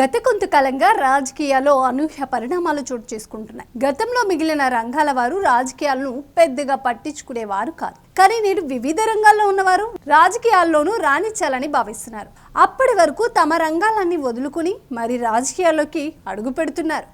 గత కొంతకాలంగా రాజకీయాల్లో అనూహ్య పరిణామాలు చోటు చేసుకుంటున్నాయి. గతంలో మిగిలిన రంగాల వారు రాజకీయాలను పెద్దగా పట్టించుకునేవారు కాదు. కానీ నేడు వివిధ రంగాల్లో ఉన్నవారు రాజకీయాల్లోనూ రాణించాలని భావిస్తున్నారు. అప్పటి వరకు తమ రంగాలన్నీ వదులుకుని మరి రాజకీయాల్లోకి అడుగు పెడుతున్నారు.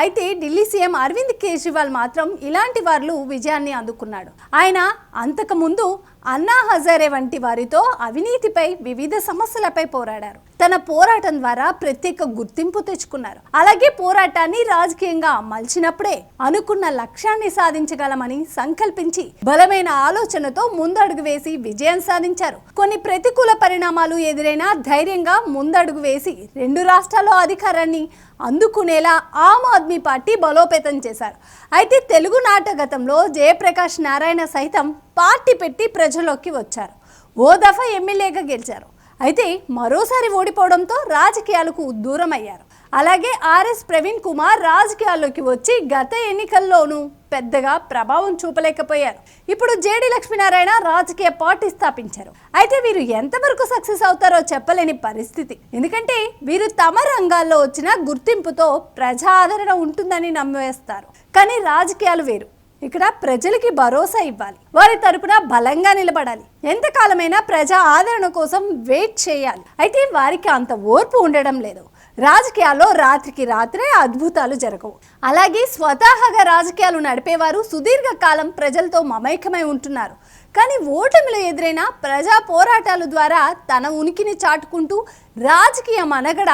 అయితే ఢిల్లీ సీఎం అరవింద్ కేజ్రీవాల్ మాత్రం ఇలాంటి వార్లు విజయాన్ని అందుకున్నాడు. ఆయన అంతకుముందు అన్నా హజారే వంటి వారితో అవినీతిపై వివిధ సమస్యలపై పోరాడారు. తన పోరాటం ద్వారా ప్రత్యేక గుర్తింపు తెచ్చుకున్నారు. అలాగే పోరాటాన్ని రాజకీయంగా మలిచినప్పుడే అనుకున్న లక్ష్యాన్ని సాధించగలమని సంకల్పించి బలమైన ఆలోచనతో ముందడుగు వేసి విజయం సాధించారు. కొన్ని ప్రతికూల పరిణామాలు ఎదురైనా ధైర్యంగా ముందడుగు వేసి రెండు రాష్ట్రాల్లో అధికారాన్ని అందుకునేలా ఆమ్ ఆద్మీ పార్టీ బలోపేతం చేశారు. అయితే తెలుగు నాటగతంలో జయప్రకాష్ నారాయణ సైతం పార్టీ పెట్టి ప్రజల్లోకి వచ్చారు. ఓ దఫా ఎమ్మెల్యేగా గెలిచారు. అయితే మరోసారి ఓడిపోవడంతో రాజకీయాలకు దూరం అయ్యారు అలాగే ఆర్ఎస్ ప్రవీణ్ కుమార్ రాజకీయాల్లోకి వచ్చి గత ఎన్నికల్లోనూ పెద్దగా ప్రభావం చూపలేకపోయారు. ఇప్పుడు జేడి లక్ష్మీనారాయణ రాజకీయ పార్టీ స్థాపించారు. అయితే వీరు ఎంతవరకు సక్సెస్ అవుతారో చెప్పలేని పరిస్థితి. ఎందుకంటే వీరు తమ రంగాల్లో వచ్చిన గుర్తింపుతో ప్రజా ఆదరణ ఉంటుందని నమ్మేస్తారు. కానీ రాజకీయాలు వేరు. ఇక్కడ ప్రజలకి భరోసా ఇవ్వాలి. వారి తరపున బలంగా నిలబడాలి. ఎంతకాలమైనా ప్రజా ఆదరణ కోసం వెయిట్ చేయాలి. అయితే వారికి అంత ఓర్పు ఉండడం లేదు. రాజకీయాల్లో రాత్రికి రాత్రే అద్భుతాలు జరగవు. అలాగే స్వతహాగా రాజకీయాలు నడిపేవారు సుదీర్ఘ కాలం ప్రజలతో మమైకమై ఉంటున్నారు. కానీ ఓటమిలో ఎదురైన ప్రజా పోరాటాల ద్వారా తన ఉనికిని చాటుకుంటూ రాజకీయ మనగడ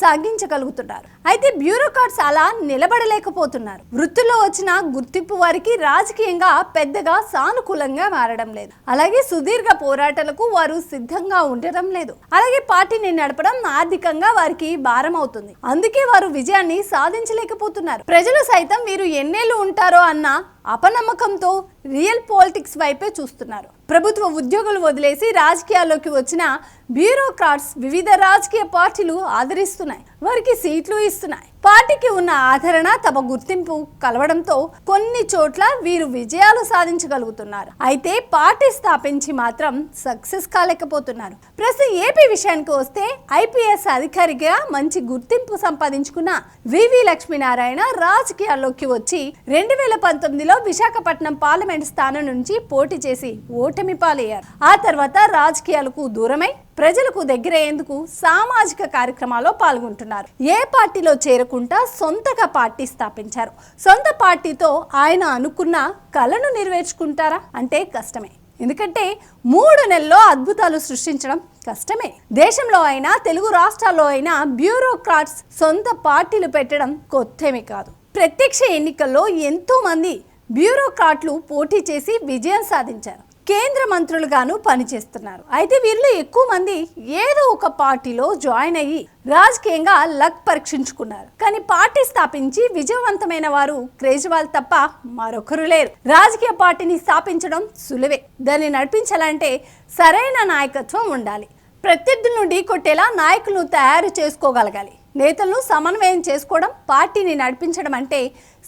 సాగించగలుగుతున్నారు. అయితే బ్యూరోక్రాట్స్ అలా నిలబడలేకపోతున్నారు. వృత్తిలో వచ్చిన గుర్తింపు వారికి రాజకీయంగా పెద్దగా సానుకూలంగా మారడం లేదు. అలాగే సుదీర్ఘ పోరాటాలకు వారు సిద్ధంగా ఉండడం లేదు. అలాగే పార్టీని నడపడం ఆర్థికంగా వారికి భారం అవుతుంది. అందుకే వారు విజయాన్ని సాధించలేకపోతున్నారు. ప్రజలు సైతం వీరు ఎన్నేళ్ళు ఉంటారో అన్న అపనమ్మకంతో రియల్ పాలిటిక్స్ వైపే చూస్తున్నారు. ప్రభుత్వ ఉద్యోగులు వదిలేసి రాజకీయాల్లోకి వచ్చిన బ్యూరోక్రాట్స్ వివిధ రాజకీయ పార్టీలు ఆదరిస్తున్నాయి. వారికి సీట్లు ఇస్తున్నాయి. పార్టీకి ఉన్న ఆదరణ తమ గుర్తింపు కలవడంతో కొన్ని చోట్ల వీరు విజయాలు సాధించగలుగుతున్నారు. అయితే పార్టీ స్థాపించి మాత్రం సక్సెస్ కాలేకపోతున్నారు. ప్రస్తుతం ఏపీ విషయానికి వస్తే ఐపీఎస్ అధికారిగా మంచి గుర్తింపు సంపాదించుకున్న వివి లక్ష్మీనారాయణ రాజకీయాల్లోకి వచ్చి రెండు వేల పంతొమ్మిదిలో విశాఖపట్నం పార్లమెంట్ స్థానం నుంచి పోటీ చేసి ఓటమి పాలయ్యారు. ఆ తర్వాత రాజకీయాలకు దూరమై ప్రజలకు దగ్గరయ్యేందుకు సామాజిక కార్యక్రమాల్లో పాల్గొంటున్నారు. ఏ పార్టీలో చేరకుండా సొంతగా పార్టీ స్థాపించారు. సొంత పార్టీతో ఆయన అనుకున్న కళను నెరవేర్చుకుంటారా? అంటే కష్టమే. ఎందుకంటే మూడు నెలల్లో అద్భుతాలు సృష్టించడం కష్టమే. దేశంలో అయినా తెలుగు రాష్ట్రాల్లో అయినా బ్యూరోక్రాట్స్ సొంత పార్టీలు పెట్టడం కొత్తేమీ కాదు. ప్రత్యక్ష ఎన్నికల్లో ఎంతోమంది బ్యూరోక్రాట్లు పోటీ చేసి విజయం సాధించారు. కేంద్ర మంత్రులుగాను పనిచేస్తున్నారు. అయితే వీరిలో ఎక్కువ మంది ఏదో ఒక పార్టీలో జాయిన్ అయ్యి రాజకీయంగా లక్ పరీక్షించుకున్నారు. కానీ పార్టీ స్థాపించి విజయవంతమైన వారు కేజ్రీవాల్ తప్ప మరొకరు లేరు. రాజకీయ పార్టీని స్థాపించడం సులువే. దాన్ని నడిపించాలంటే సరైన నాయకత్వం ఉండాలి. ప్రత్యర్థులను ఢీకొట్టేలా నాయకులను తయారు చేసుకోగలగాలి. నేతలను సమన్వయం చేసుకోవడం పార్టీని నడిపించడం అంటే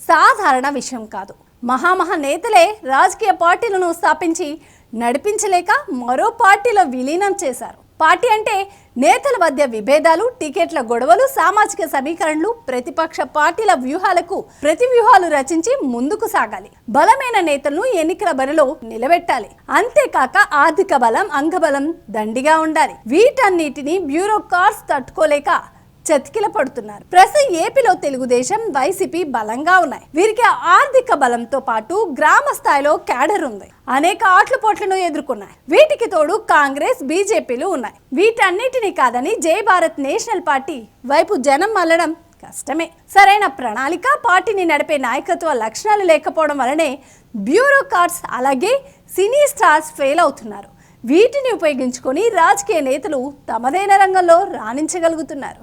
సాధారణ విషయం కాదు. మహామహా నేతలే రాజకీయ పార్టీలను స్థాపించి నడిపించలేక మరో పార్టీలో విలీనం చేశారు. పార్టీ అంటే నేతల మధ్య విభేదాలు టికెట్ల గొడవలు సామాజిక సమీకరణలు ప్రతిపక్ష పార్టీల వ్యూహాలకు ప్రతి వ్యూహాలు రచించి ముందుకు సాగాలి. బలమైన నేతలను ఎన్నికల బరిలో నిలబెట్టాలి. అంతేకాక ఆర్థిక బలం అంగబలం దండిగా ఉండాలి. వీటన్నిటిని బ్యూరోక్రాట్స్ తట్టుకోలేక చతికిల పడుతున్నారు. ప్రస్తుతం ఏపీలో తెలుగుదేశం వైసీపీ బలంగా ఉన్నాయి. వీరికి ఆర్థిక బలంతో పాటు గ్రామ స్థాయిలో క్యాడర్ ఉంది. అనేక ఆట్ల పోట్లను ఎదుర్కొన్నాయి. వీటికి తోడు కాంగ్రెస్ బీజేపీలు ఉన్నాయి. వీటన్నిటినీ కాదని జై భారత్ నేషనల్ పార్టీ వైపు జనం మళ్ళడం కష్టమే. సరైన ప్రణాళిక పార్టీని నడిపే నాయకత్వ లక్షణాలు లేకపోవడం వలనే బ్యూరోక్రాట్స్ అలాగే సినీ స్టార్స్ ఫెయిల్ అవుతున్నారు. వీటిని ఉపయోగించుకొని రాజకీయ నేతలు తమదైన రంగంలో రాణించగలుగుతున్నారు.